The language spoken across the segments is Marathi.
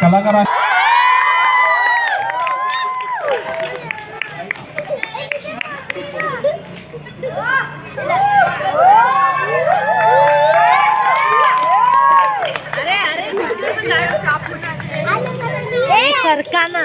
कलाकारां सरकाना.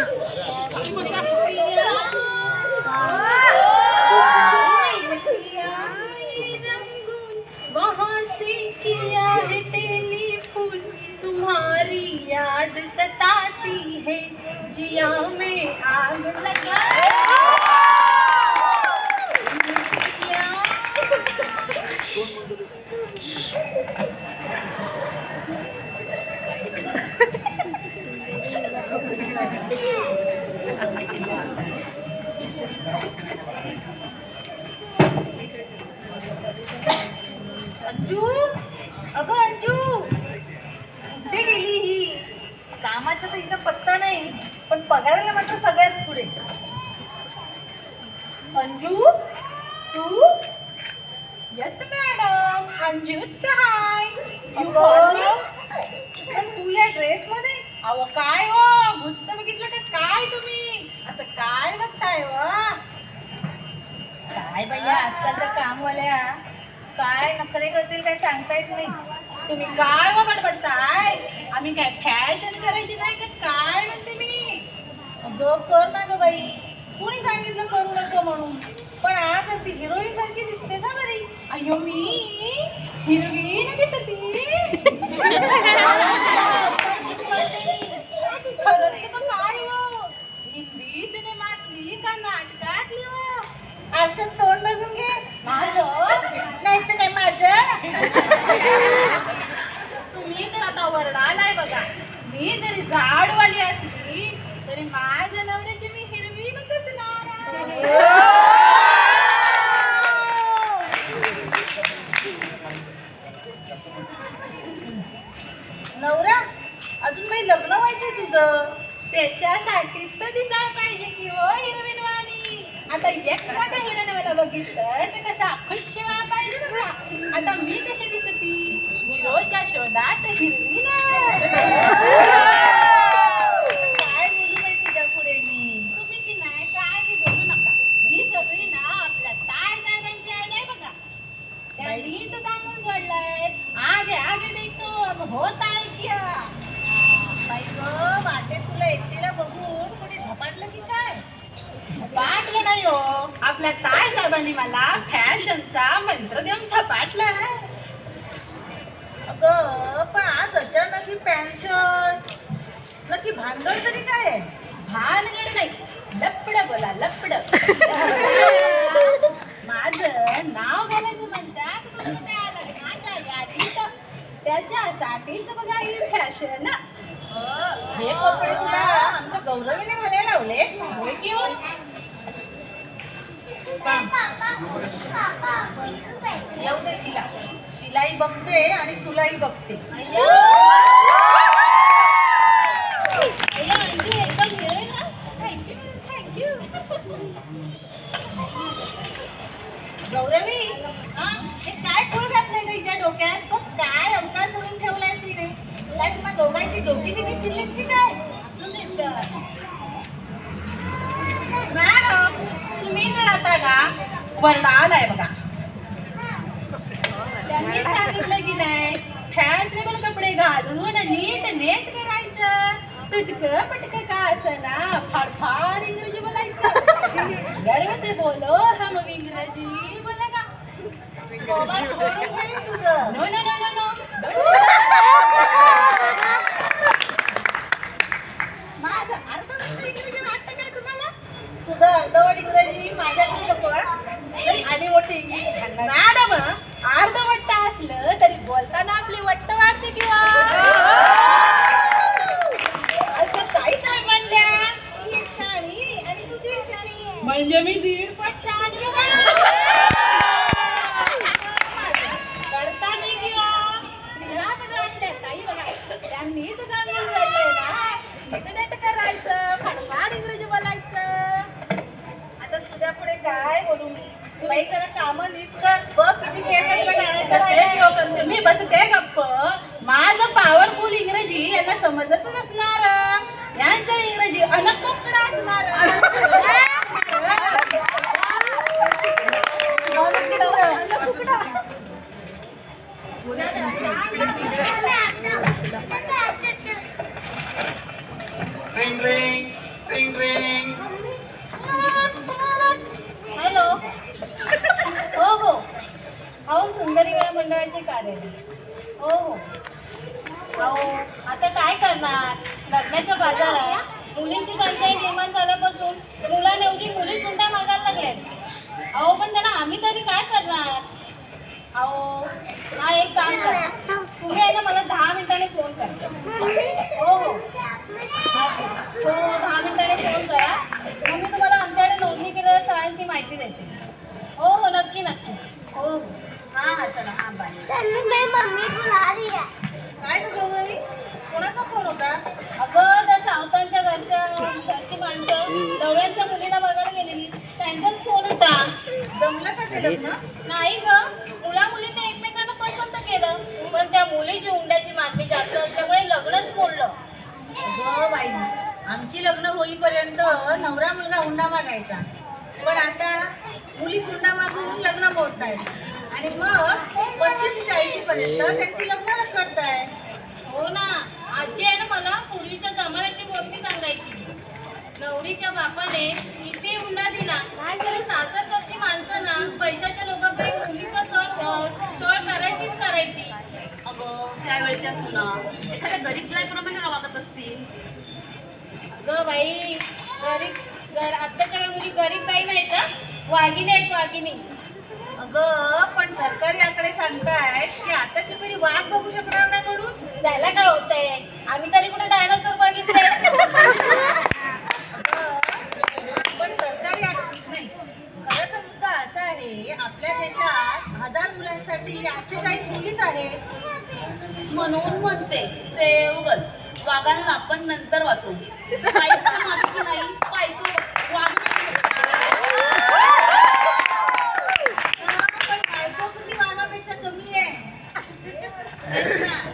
अयो मी हिरोईन दिसते. खरंच तर काय हो? हिंदी सिनेमातली का नाटकातली हो? तोंड बघून घे. माझं? माझं? तुम्ही तर आता वरडालाय बघा. मी जरी जाडवाली असली तरी माझ्या नवऱ्याची मी हिरवी असणार ग. त्याच्यासाठीच तर दिसायला पाहिजे की हो हिरवीन वाणी. आता एकदा का हिरण मला बघितलं तर कसं खुश पाहिजे बघा. आता मी कशी दिसती? हिरोच्या शोधात हिरवी ना झाले. होय घेऊन येऊ दे तिला. तिलाही बघते आणि तुलाही बघते. गौरवी काय फळ घातलंय तिच्या डोक्यात? तो काय अवतार करून ठेवलाय तिने? तुला तुम्हाला दोघांची डोकी बिकी फिरली की मॅडम तुम्ही बघा. त्यांनी सांगितलं की नाही फॅशनेबल कपडे घालून नीट नेट करायचं. तुटक पटक का असना फार फार इंग्रजी बोलायचं. गर्व से बोलो हम इंग्रजी बोला का no no no no. Madam Mas o que é माहिती देते हो हो नक्की नक्की. हो हो. हां हां चला हां बाय काय ग गौरवी कोणाचा फोन होता? अगं त्या सावतांच्या घरच्या घरची माणसं दवळ्यांच्या मुलीला बघायला गेलेली. त्यांचाच फोन होता. जमलं का ते लग्न? नाही ग. मुला मुलीने एकमेकांना पसंत केलं. पण त्या मुलीची हुंड्याची मागणी जास्त असल्यामुळे लग्नच मोडलं. अगं बाई आमची लग्न होईपर्यंत नवरा मुलगा हुंडा मागायचा. पण आता मुली हुंडा मागून लग्न मोडतायत. आणि मग पस्तीस चाळीस पर्यंत त्यांची लग्न रखडतायत. हो ना. आजी आहे ना मला पूर्वीच्या जमान्याची गोष्टी सांगायची. नवरीच्या बापाने किती हुंडा दिला. तरी सासरकडची माणसं ना पैशाच्या लोकांकडे मुलीचा सण सोळ करायचीच करायची. अगं त्यावेळच्या सुना एखाद्या गरीब बाईप्रमाणे वागत असतील. अगं बाई गरीब घर. आत्ताच्या मुली गरीब बाई नाही का वागिनी आहेत वागिनी अगं पण सरकारी आकडे सांगतायत की आताची पिढी वाघ बघू शकणार नाही म्हणून. त्याला काय होतंय? आम्ही तरी कुठे डायनोसॉर बघितले पण सरकारी आकडे नाही. खरं तर मुद्दा असा आहे आपल्या देशात हजार मुलांसाठी आठशे चाळीस मुलीच आहेत. म्हणून म्हणते सेवगल वागांना आपण नंतर वाचू नाही बायको Hey.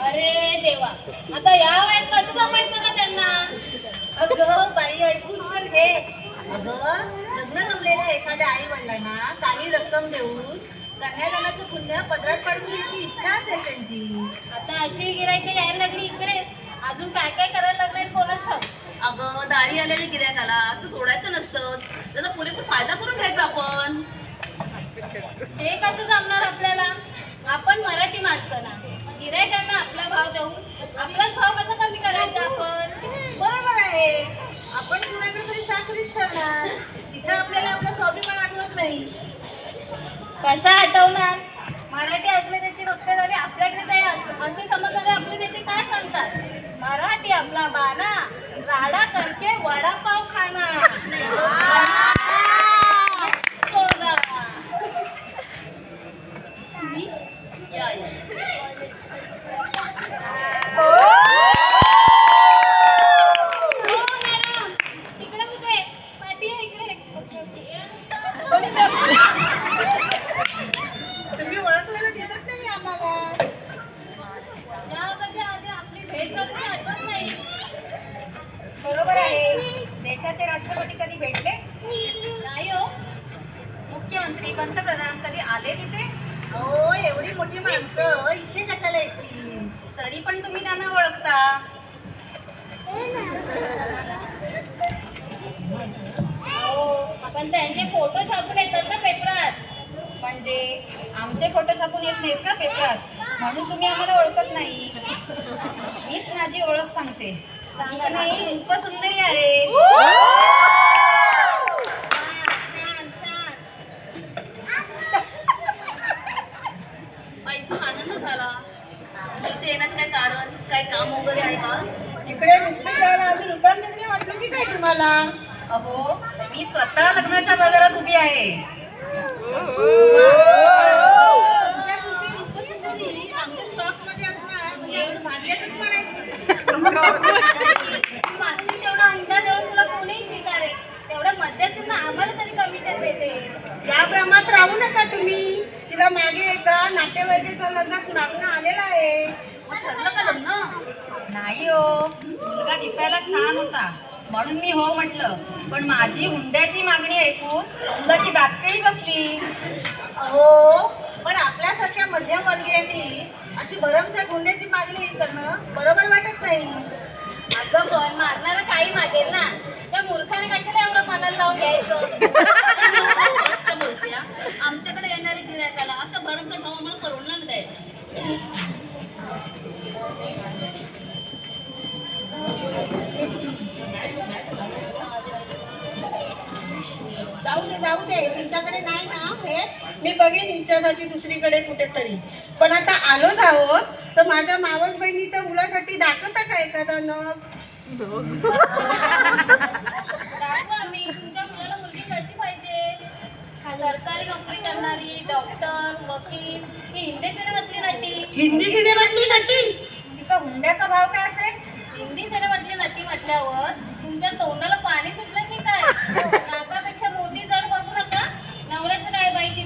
अरे देवा. आता या वयात कसं जमायचं का त्यांना? अगं बाई ऐकून तर घे. अगं लग्न जमलेल्या एखाद्या आई वडिलांना काही रक्कम देऊन कन्यादानाचं पुण्य पदरात पाडून घ्यायची इच्छा असेल त्यांची. आता अशी गिरायची यायला लागली इकडे. अजून काय काय करायला लागले कोणाच ठाऊक? अगं दारी आलेल्या गिऱ्हाईकाला. असं सोडायचं नसतं. त्याचा पुरेपूर फायदा करून घ्यायचा आपण. हे कसं जमणार आपल्याला? आपण मराठी माणसं ना. मग गिरायकांना आपला भाव देऊन आपलाच भाव कसा कमी करायचा आपण? बरोबर आहे. आपण कुणाकडे तरी साखरीच करणार तिथं आपल्याला आपला स्वाभिमान आठवत नाही. कसा आठवणार? मराठी अस्मितेची वक्तव्य आपल्याकडे काही असं असे समजणारे आपले नेते काय सांगतात? मराठी आपला बाना राडा करके वडापाव खाना सोडा. तुम्ही या या हो, मॅडम. इकडे कुठे पाठी आहे इकडे तुम्ही ओळखलेलं दिसत नाही आम्हाला यामध्ये आधी आपली भेट करून आठवत नाही बरोबर आहे देशाचे राष्ट्रपती कधी भेटले नाही हो मुख्यमंत्री पंतप्रधान कधी आले तिथे हो एवढी मोठी माणसं इथे कशाला येतील तरी पण तुम्ही त्यांना ओळखता. अहो, पण त्यांचे फोटो छापून येतात ना पेपरात. म्हणजे आमचे फोटो छापून येत नाहीत का पेपरात. म्हणून तुम्ही आम्हाला ओळखत नाही. मीच माझी ओळख सांगते. नाही रूपसुंदरी आहे छान छान बाई खूप आनंद झाला इथे येण्याचं काय कारण? काय काम वगैरे आहे का? इकडे जायला आम्ही वाटलं की काय तुम्हाला? अहो मी स्वतः लग्नाच्या बाजारात उभी आहे. या भ्रमात राहू नका तुम्ही. तिला मागे एकदा नातेवाईकाच्या लग्नात मागणं आलेलं आहे? ठरलं का लग्न नाही हो. मुलगा दिसायला छान होता. म्हणून मी हो म्हटलं. पण माझी हुंड्याची मागणी ऐकून मुलाची दातकळी बसली. अहो पण आपल्यासारख्या मध्यमवर्गीयांनी अशी भरमसाठ हुंड्याची मागणी करणं बरोबर वाटत नाही. अगं पण मारणारा काही मागेल ना. त्या मूर्खाने कशाला एवढं मनाला लावून घ्यायचं? हा. आमच्याकडे येणारे गिरायकाला आता भरमसाठ आम्हाला परवडणार नाही. जाऊ दे जाऊ दे. तुमच्याकडे नाही ना हे. मी बघेन हिच्यासाठी दुसरीकडे कुठेतरी. पण आता आलोच आहोत तर माझ्या मावस बहिणीच्या मुलासाठी दाखवता का एखादा नग? सरकारी नोकरी करणारी डॉक्टर वकील. हिंदी सिनेमातली नटी. हिंदी सिनेमातली नटी? तिचा हुंड्याचा भाव काय असेल? हिंदी सिनेमातली नटी म्हटल्यावर तुमच्या तोंडाला पाणी सुटलं की काय नाकापेक्षा मोठी जड बघू नका नवऱ्याचं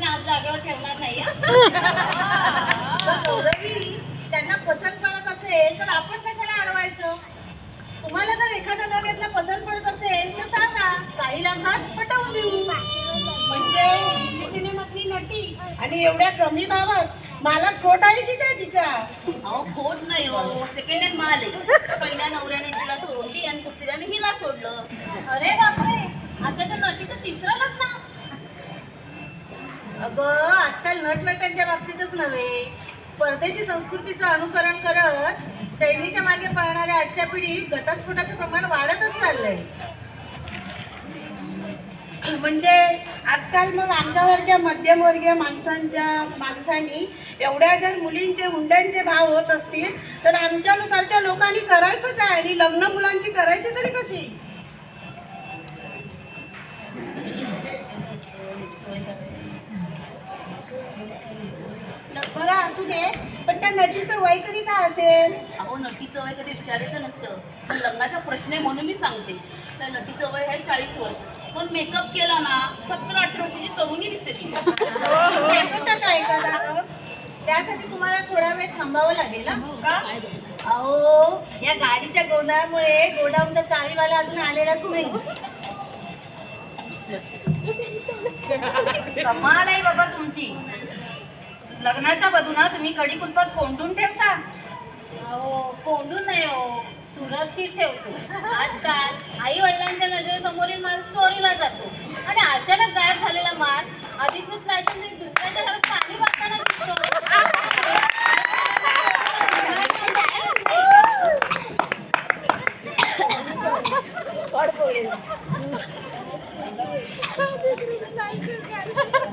नाव जागेवर ठेवणार नाही गौरवी त्यांना पसंत पडत असेल तर आपण कशाला अडवायचं? तुम्हाला जर एखादा नग यातला पसंत पडत असेल तर सांगा. काही लाखात पटवून देऊ. म्हणजे सिनेमातली नटी आणि एवढ्या कमी भावात मला खोट आहे की काय तिच्या अहो खोट नाही हो. सेकंड हँड माल आहे. पहिल्या नवऱ्याने तिला सोडली आणि दुसऱ्याने हिला सोडलं. अरे बापरे. आता तर नटीचं तिसरं लग्न. अगं आजकाल नटनट्यांच्या बाबतीतच नव्हे. परदेशी संस्कृतीचं अनुकरण करत चैनीच्या मागे पळणाऱ्या आजच्या पिढीत घटस्फोटाचं प्रमाण वाढतच चाललंय. म्हणजे आजकाल मग आमच्यासारख्या मध्यमवर्गीय माणसांच्या माणसांनी एवढ्या जर मुलींचे हुंड्यांचे भाव होत असतील तर आमच्यासारख्या लोकांनी करायचं काय? आणि लग्न मुलांची करायची तरी कशी? बरं असू दे. पण त्या नटीचं वय तरी काय असेल? अहो नटीचं वय कधी विचारायचं नसतं. पण लग्नाचा प्रश्न आहे म्हणून मी सांगते. तर नटीचं वय आहे चाळीस वर्ष. पण मेकअप केला ना सत्तर अठरा वर्षाची तरुणी दिसते ती. दाखवता का एखादा त्यासाठी तुम्हाला थोडा वेळ थांबावं लागेल ना? का? अहो या गाडीच्या गोंधळामुळे गोडाऊनचा चावीवाला अजून आलेलाच नाही. कमाल आहे बाबा तुमची. लग्नाच्या बदूना तुम्ही कडी कुलपात कोंडून ठेवता? अहो कोंडून नाही हो सुरक्षित ठेवतो. आजकाल आई वडिलांच्या नजरेसमोरील माल चोरीला जातो. आणि अचानक गायब झालेला माल अधिकृत लायसन्स दुसऱ्याच्या घरात पाणी बसताना दिसतो.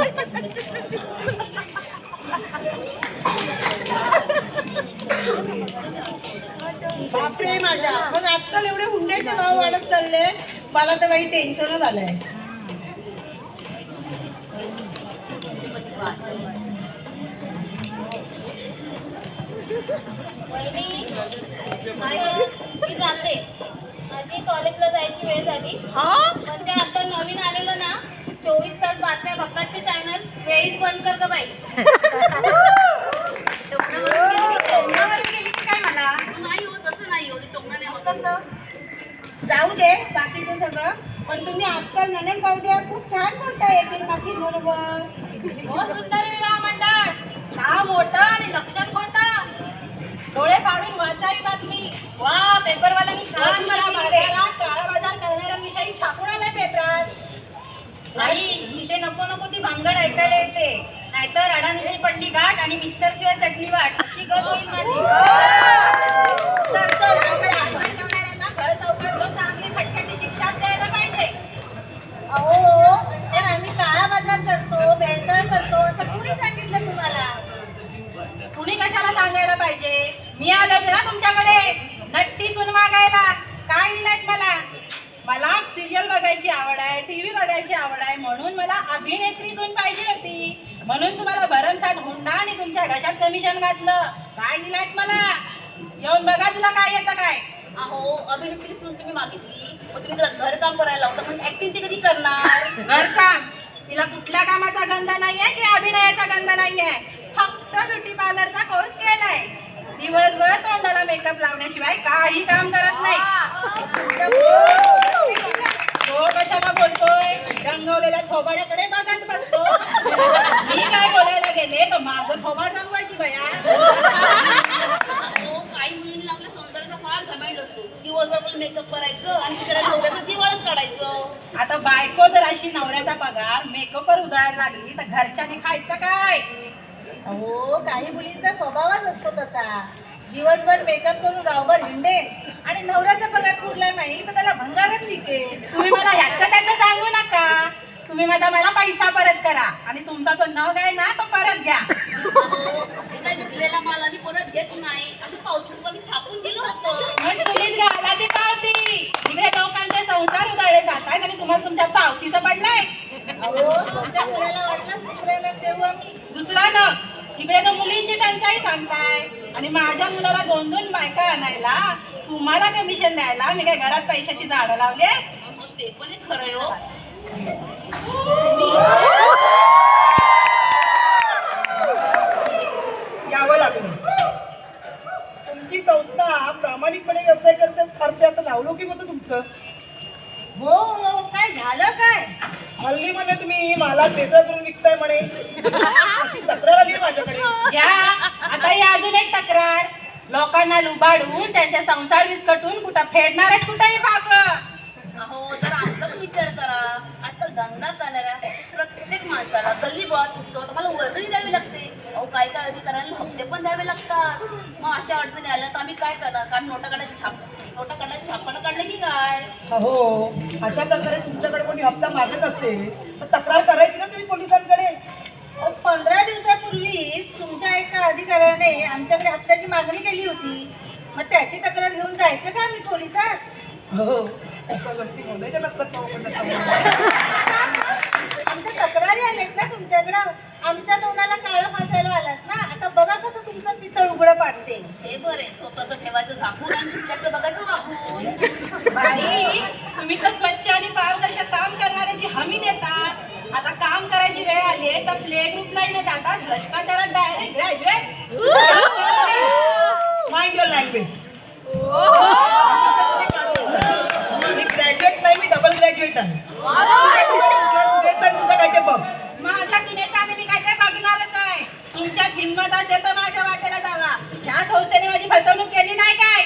माझ्या मग आजकाल एवढे हुंड्याचे भाव वाढत चालले मला तर काही टेन्शनच आलंय? मी जाते. माझी कॉलेजला जायची वेळ झाली. पण ते आता नवीन आलेलं ना चोवीस तास बातम्या भक्काचे चॅनल वेळीच बंद कर गं बाई तोंडावर गेली की काय मला नाही हो तसं नाही हो टोमणा नाही होत कसं? जाऊ दे बाकीचं सगळं. पण तुम्ही आजकाल ननन भाऊजी खूप छान बोलताय बाकी बरोबर. हो सुंदर विवाह मंडळ. हा मोठा आणि लक्षण डोळे पाडून वाचावी बातमी. वा पेपरवाल्यांनी छान बातमी दिली. काळा बाजार करणाऱ्या विषयी छापून आलाय पेपरात. आई तिथे नको नको ती भांगड ऐकायला येते. नाहीतर अडाणीची पडली गाठ आणि मिक्सर शिवाय चटणी वाट अशी गत होईल माझी चल, चल, आपल्या आपण करणाऱ्यांना घर चौकात जाऊन चांगली खटखटी शिक्षा द्यायला पाहिजे अहो तर आम्ही काळा बाजार करतो भेळसळ करतो असं कुणी सांगितलं तुम्हाला कुणी कशाला सांगायला पाहिजे मी आलो ना तुमच्याकडे नट्टी सून मागायला काय दिलायत मला. मला सिरियल बघायची आवड आहे टीव्ही बघायची आवड आहे म्हणून मला अभिनेत्री सून पाहिजे होती. म्हणून तुम्हाला भरमसाठ हुंडा आणि तुमच्या घशात कमिशन घातलं. काय दिलायत मला. येऊन बघा तुला काय येतं काय. अहो अभिनेत्री सून तुम्ही मागितली. मग तुम्ही तिला घर काम करायला लावता. पण ऍक्टिंग ती कधी करणार? घर काम. तिला कुठल्या कामाचा गंध नाहीये की अभिनयाचा गंध नाहीये? फक्त ब्युटी पार्लरचा कोर्स केलाय. दिवसभर तोंडाला मेकअप लावण्याशिवाय काही काम करत नाही. तो कशाला बोलतोय? रंगवलेल्या थोबाड्याकडे बघत बसतो. मी काय बोलायला गेले? तर माझं थोबाड रंगवायची बया. काही मुलींना आपल्या सौंदर्याचा फार घमेंड असतो. दिवसभर मेकअप करायचं आणि नवऱ्याचं दिवाळच काढायचं. आता बायको जर अशी नवऱ्याचा पगार मेकअपवर उधळायला लागली तर घरच्यानी खायचं काय? अहो काही मुलींचा स्वभावच असतो तसा. दिवसभर मेकअप करून गावभर हिंडे आणि नवऱ्याचा पगार पुरला नाही तर त्याला भंगारच विकेल तुम्ही मला ह्याचं त्याचं सांगू नका. तुम्ही माझा मला पैसा परत करा. आणि तुमचा तो नग आहे ना तो परत घ्या. विकलेला माल आम्ही परत घेत नाही. असं आम्ही छापून दिलं होतं. घाला ती पावती. इकडे लोकांचे संसार उधळले जात आहेत आणि तुम्हाला तुमच्या पावतीचं पडलंय. अहो तुमच्या मुलाला वाटलं दुसऱ्याला देऊ आम्ही. दुसरा न इकडे तर मुलींची टंचाई सांगताय. आणि माझ्या मुलाला दोन दोन बायका आणायला तुम्हाला कमिशन द्यायला मी काय घरात पैशाची झाडं लावले ते पण खरं आहे हो. यावं लागलं. तुमची संस्था प्रामाणिकपणे व्यवसाय करते करते असं नावलौकिक होतं तुमचं. हो हो काय झालं काय? हल्ली म्हणे तुम्ही मला भेसळ करून विकताय म्हणे अशी तक्रार आली आहे माझ्याकडे या आता ही अजून एक तक्रार. लोकांना लुबाडून त्यांचे संसार विस्कटून कुठं फेडणार आहेत कुठंही पाप अहो जर आमचा पण विचार करा. आजकाल धंदा करणाऱ्या प्रत्येक माणसाला गल्ली बोळात उत्सव तुम्हाला वर्गणी द्यावी लागते. अहो काय काय अधिकाऱ्यांना हप्ते पण द्यावे लागतात. मग अशा अडचणी आल्या तर आम्ही काय करणार? कारण नोटा काढायची छाप नोटा काढायची छापानं काढलं की काय? हो अशा प्रकारे तुमच्याकडे कोणी हप्ता मागत असेल तर तक्रार करायची ना तुम्ही पोलिसांकडे? पंधरा दिवसापूर्वीच एका अधिकाऱ्याने आमच्याकडे हप्त्याची मागणी केली होती. मग त्याची तक्रार घेऊन जायचं का आम्ही पोलिसात? हो. अशा गोष्टी बोलायच्या नसतात चौकटात. आमच्या तक्रारी आल्यात ना तुमच्याकडं. आमच्या तोंडाला काळं फासायला आलात ना. आता बघा कसं तुमचं पितळ उघडं पाडते. हे बरे स्वतःचं ठेवायचं झाकून आणि दुसऱ्याचं बघायचं वाकून. बाई. तुम्ही तर स्वच्छ आणि पारदर्शक काम करणाऱ्याची हमी देतात आता काम करायची वेळ आली आहे तर प्ले ग्रुपला न जाता भ्रष्टाचारात direct graduate mind your language me graduate नाही मी डबल ग्रॅज्युएट आहे. तुझं काय ते बघ. माझ्या सुनेचा आणि मी काय काय बघणारच आहे. तुमच्यात हिंमत असेल तर माझ्या वाटेला जावा. ह्या संस्थेने माझी फसवणूक केली नाही काय?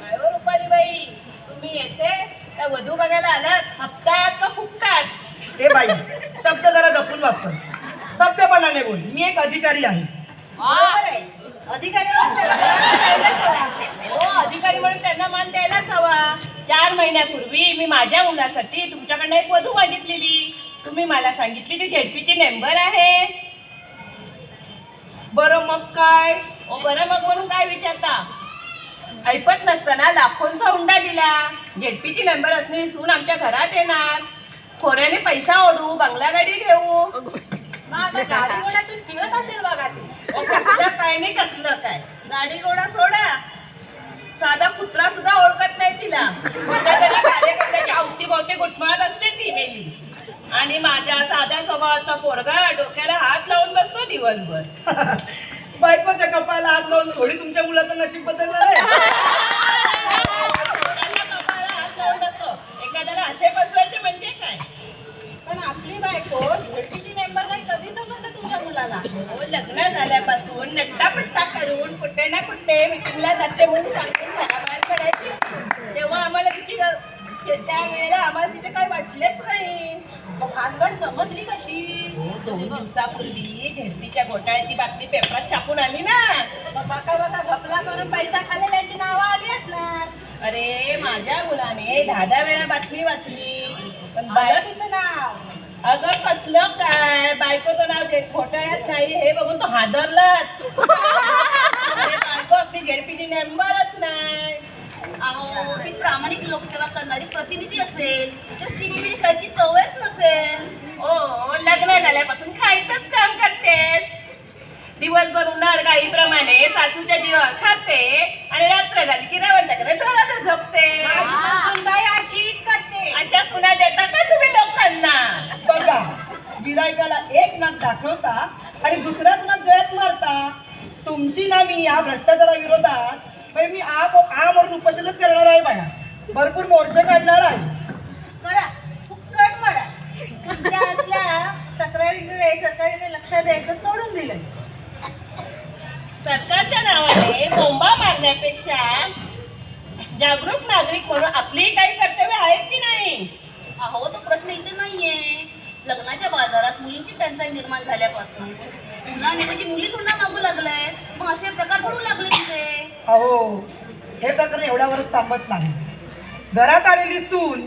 काय रुपाली बाई तुम्ही येते त्या वधू बघायला आलात. हप्तात का फुकतात ए बाई शब्द जरा जपून वापर सभ्यपणाने बोल मी एक अधिकारी आहे. बरोबर आहे अधिकारी म्हणून त्याला द्यायलाच हवा. हो अधिकारी म्हणून त्यांना मान द्यायलाच हवा चार महिन्यापूर्वी मी माझ्या मुलासाठी तुमच्याकडनं एक वधू मागितलेली. तुम्ही मला सांगितली ती झेडपीची मेंबर आहे. बरं मग काय? ओ बरं मग म्हणून काय विचारता? ऐपत नसताना लाखोंचा हुंडा दिला. झेडपीची मेंबर असलेली सून आमच्या घरात येणार. खोऱ्याने पैसा ओढू बंगला गाडी घेऊ. मग आता गाडी घोड्यातून फिरत असेल बघा ती. कसलं काय नाही कसलं काय. गाडी घोडा सोडा. साधा कुत्रा सुद्धा ओळखत नाही तिला. कार्यकर्त्याची औषधी बहुते गुटमाळत असते ती मेली. आणि माझ्या साध्या स्वभावाचा पोरगा डोक्याला हात लावून बसतो दिवसभर. बायकोच्या कपाळाला हात लावून थोडी तुमच्या मुलाचं नशीब बदलणार आहे. एखाद्याला असे बसवायचे म्हणजे काय? पण आपली बायको झेडपीची मेंबर नाही कधी समजलं तुमच्या मुलाला? हो लग्न झाल्यापासून नट्टापट्टा करून कुठे ना कुठे मिटिंगला जाते म्हणून सांगून घराबाहेर पडायची. तेव्हा आम्हाला ग- त्या वेळेला आम्हाला तिथे काही वाटलेच नाही. भानगड समजली कशी? हो, दोन दिवसापूर्वी झेडपीच्या घोटाळ्याची बातमी पेपरात छापून आली ना. बका बका घपला करून पैसा खाल्लेल्यांची नावं आली असणार. अरे माझ्या मुलाने दहा दहा वेळा बातमी वाचली. पण बाय तिचं नाव. अगं कसलं काय? बायकोचं नाव झेड घोटाळ्यात नाही हे बघून तो हादरलाच. अरे बायको आपली झेडपीची मेंबरच नाही. अहो ती प्रामाणिक लोकसेवा करणारी प्रतिनिधी असेल तर चिनीमिनी खायची सवयच नसेल. ओ लग्न झाल्यापासून खायचंच काम करतेस. दिवसभर उन्हाळ गाईप्रमाणे सासूच्या जीवावर खाते आणि रात्र झाली की रवंताकडे जोरात झोपते सुनबाई अशीच करते अशा पुन्हा देता का तुम्ही लोकांना बघा गिरायकाला एक नाक दाखवता आणि दुसराच नाक गळ्यात मारता तुमची ना मी या भ्रष्टाचाराविरोधात बाई मी आप आम और उपोषणच करणार आहे बाया. भरपूर मोर्चे काढणार आहे. करा फुक्कट मारा. तुमच्या असल्या तक्रारीकडे सरकारने लक्ष द्यायचं सोडून दिलं सरकारच्या नावाने बोंबा मारण्यापेक्षा जागरूक नागरिक म्हणून आपली काही कर्तव्य आहेत की नाही? अहो तो प्रश्न इथे नाहीये. लग्नाच्या बाजारात मुलींची टंचाई निर्माण झाल्यापासून. मुलाने त्याची मुली सुद्धा मागू लागलाय. मग असे प्रकार घडू लागले अहो हे प्रकरण एवढ्यावरच थांबत नाही. घरात आलेली सून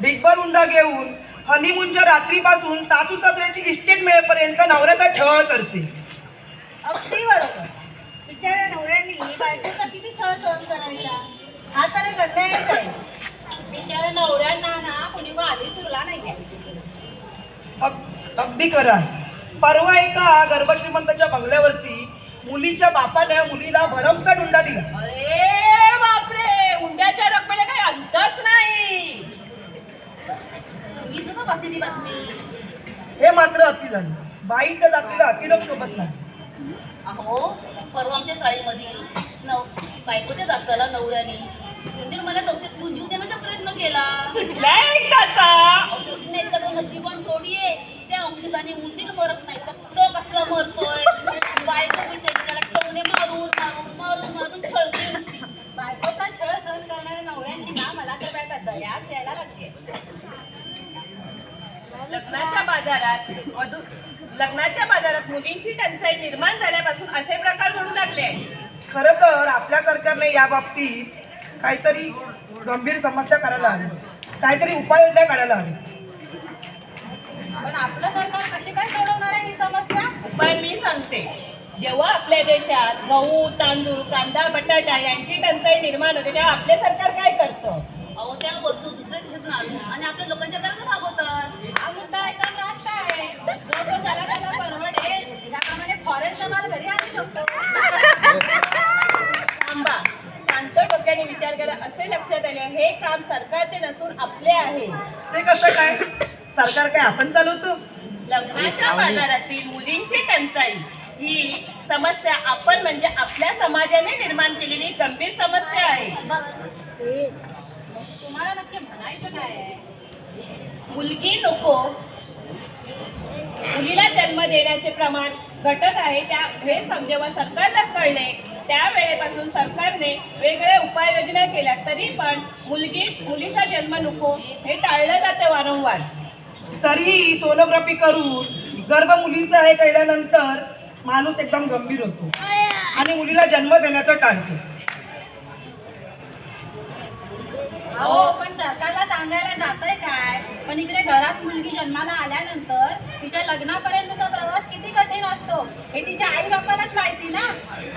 बिगबर उंडा घेऊन हनीमूनच्या रात्रीपासून सासू सासऱ्याची इस्टेट मिळेपर्यंत नवऱ्याचा छळ करते. अगदी बरोबर. बिचाऱ्या नवऱ्यांनी बायकोचा किती छळ सहन करायचा हा तर अन्यायच आहे. बिचारा नवऱ्यांना ना कुणी आधी सुरला नाही अग- अगदी खरं आहे. परवा एका गर्भश्रीमंताच्या बंगल्यावरती मुलीच्या बापाने मुलीला भरमसाठ हुंडा दिला. अरे बापरे उंड्याच्या रकमेला काही अंतच नाही. वीज का ती बातमी. हे मात्र अति झालं. बाईच्या जातीला अतिरोग शोभत नाही. अहो परवा आमच्या नव बायकोच्या जाचाला नवऱ्याने उंदीर मला औषध जीव देण्याचा प्रयत्न केला. एकदाचा औषध नाही तर नशिबान थोडी आहे त्या औषधाने उंदीर मरत नाही तर तो कसला मरतोय बायको बिचारी त्याला टोने मारून मारून मारून मारून छळते नुसती बायकोचा छळ सहन करणाऱ्या नवऱ्यांची ना मला तर काय आता दयाच यायला लागली लग्नाच्या बाजारात वधू लग्नाच्या बाजारात मुलींची टंचाई निर्माण झाल्यापासून असे प्रकार घडू लागले खरं तर आपल्या सरकारने या बाबतीत काहीतरी गंभीर समस्या करायला हवी. काहीतरी उपाययोजना काढायला हवी. पण आपलं सरकार कशी काय सोडवणार आहे ही समस्या? पण मी सांगते. जेव्हा आपल्या देशात गहू तांदूळ कांदा बटाटा यांची टंचाई निर्माण होते तेव्हा आपले सरकार काय करतं? अहो त्या वस्तू दुसऱ्या देशातून आणून आणि आपल्या लोकांच्या गरजा भागवतात मुद्दा एकदम रास्त आहे. जो तो त्याला त्याला परवडेल त्याप्रमाणे फॉरेनचा माल घरी आणू शकतो. थांबा. शांत डोक्याने विचार करा असे लक्षात आले हे काम सरकारचे नसून आपले आहे. ते कसं काय? सरकार काय आपण चालवतो? लग्नाच्या बाजारातील मुलींची टंचाई ही समस्या आपण म्हणजे आपल्या समाजाने निर्माण केलेली गंभीर समस्या आहे. तुम्हाला नक्की म्हणायचं काय आहे? मुलगी नको. मुलीला जन्म देण्याचे प्रमाण घटत आहे त्या हे जेव्हा सरकारला कळले. त्या वेळेपासून सरकारने वेगळ्या उपाययोजना केल्या तरी पण मुलगी मुलीचा जन्म नको हे टाळलं जाते वारंवार. तरीही सोनोग्राफी करून गर्भ मुलीचा आहे कळल्यानंतर माणूस एकदम गंभीर होतो. आणि मुलीला जन्म देण्याचं टाळतो. हो पण सरकारला सांगायला पण इकडे घरात मुलगी जन्माला आल्यानंतर तिच्या लग्नापर्यंतचा प्रवास किती कठीण असतो हे तिच्या आई बापालाच माहिती ना?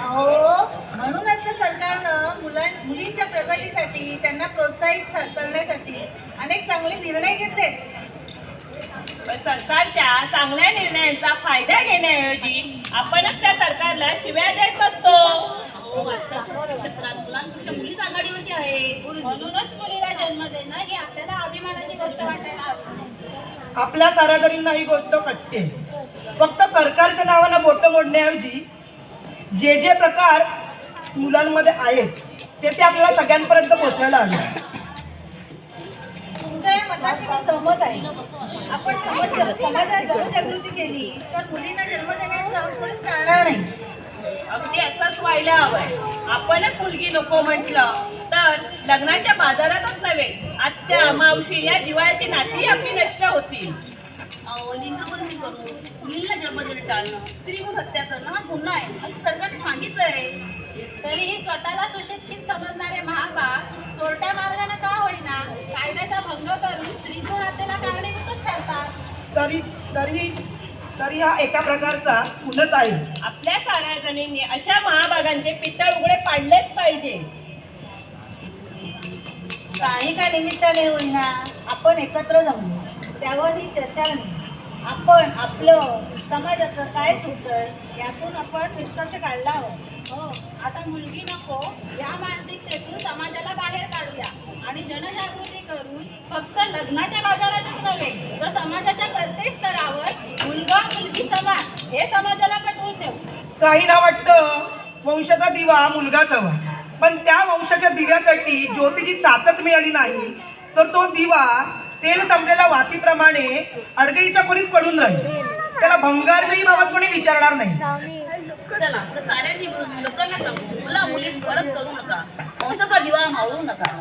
अहो म्हणूनच तर सरकारनं मुलां मुलींच्या प्रगतीसाठी त्यांना प्रोत्साहित करण्यासाठी अनेक चांगले निर्णय घेतले. सरकारच्या चांगल्या निर्णयांचा फायदा घेण्याऐवजी आपणच त्या सरकारला शिव्या देत आजकाल क्षेत्रात मुलांपेक्षा मुलीच आघाडीवरती आहे म्हणूनच मुलीला जन्म देणं ही आपल्याला अभिमानाची गोष्ट वाटायला हवी आपल्या सारादरींना ही गोष्ट कटते फक्त सरकारच्या नावानं बोटं मोडण्याऐवजी जे जे प्रकार मुलांमध्ये आहेत ते ते आपल्याला सगळ्यांपर्यंत पोहोचवायला हवे. तुमच्या या मताशी मी सहमत आहे. आपण समाज समाजात जनजागृती केली तर मुलींना जन्म देण्याचं कोणीच टाळणार नाही. अगदी असंच व्हायला हवंय. आपणच मुलगी नको म्हटलं तर लग्नाच्या बाजारातच नव्हे आत्या मावशी या जिवाळ्याची नाती आपली नष्ट होतील. अहो लिंगबंदी करू मुलींना जन्म देणं टाळणं स्त्रीभूत हत्या करणं हा गुन्हा आहे असं सरकारने सांगितलंय. तरीही स्वतःला सुशिक्षित समजणारे महाभाग चोरट्या मार्गाने का होईना कायद्याचा भंग करून स्त्रीभ्रूण हत्येला कारणीभूतच ठरतात? तरी तरी तरी हा एका प्रकारचा गुन्हाच आहे. आपल्या सार्वजनिकांनी अशा महाभागांचे पितळ उघडे पाडलेच पाहिजे. काही का निमित्ताने होईना आपण एकत्र जमलो. त्यावर ही चर्चा नाही आपण आपलं समाजाचं काय चुकतं यातून आपण निष्कर्ष काढला आहोत. हो आता मुलगी नको या मानसिकतेतून समाजाला बाहेर काढूया. आणि जनजागृती करून फक्त लग्नाच्या बाजारातच नव्हे तर समाजाच्या प्रत्येक स्तरावर मुलगा मुलगी समान हे समाजाला पटवून देऊ. काहींना वाटतं वंशाचा दिवा मुलगाच हवा पण त्या वंशाच्या दिव्यासाठी ज्योतीची साथच मिळाली नाही तर तो दिवा तेल संपलेल्या वातीप्रमाणे अडगईच्या खोलीत पडून राहील. त्याला भंगारच्याही बाबत कोणी विचारणार नाही. चला तर साऱ्यांनी मिळून लोकांना सांगू. मुला मुली फरक करू नका. वंशाचा दिवा मावळू नका.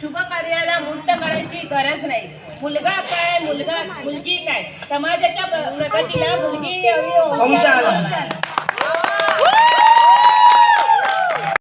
शुभ कार्याला मुंट करायची गरज नाही. मुलगा काय मुलगा मुलगी काय? समाजाच्या प्र- प्रगतीला मुलगी हवी. वंशाला.